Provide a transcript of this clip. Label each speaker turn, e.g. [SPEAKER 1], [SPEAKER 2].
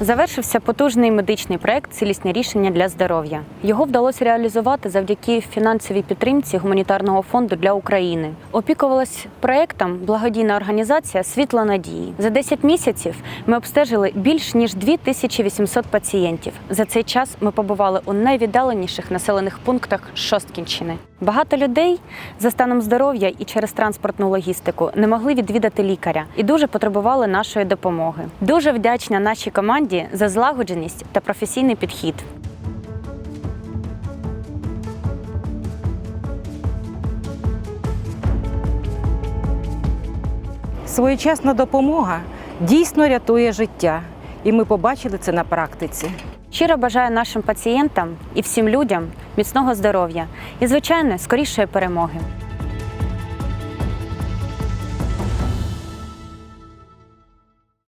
[SPEAKER 1] Завершився потужний медичний проект Цілісне рішення для здоров'я. Його вдалося реалізувати завдяки фінансовій підтримці гуманітарного фонду для України. Опікувалась проектом благодійна організація Світло надії. За 10 місяців ми обстежили більш ніж 2800 пацієнтів. За цей час ми побували у найвіддаленіших населених пунктах Шосткінщини. Багато людей за станом здоров'я і через транспортну логістику не могли відвідати лікаря і дуже потребували нашої допомоги. Дуже вдячна нашій команді за злагодженість та професійний підхід.
[SPEAKER 2] Своєчасна допомога дійсно рятує життя, і ми побачили це на практиці.
[SPEAKER 1] Щиро бажаю нашим пацієнтам і всім людям міцного здоров'я і, звичайно, скорішої перемоги.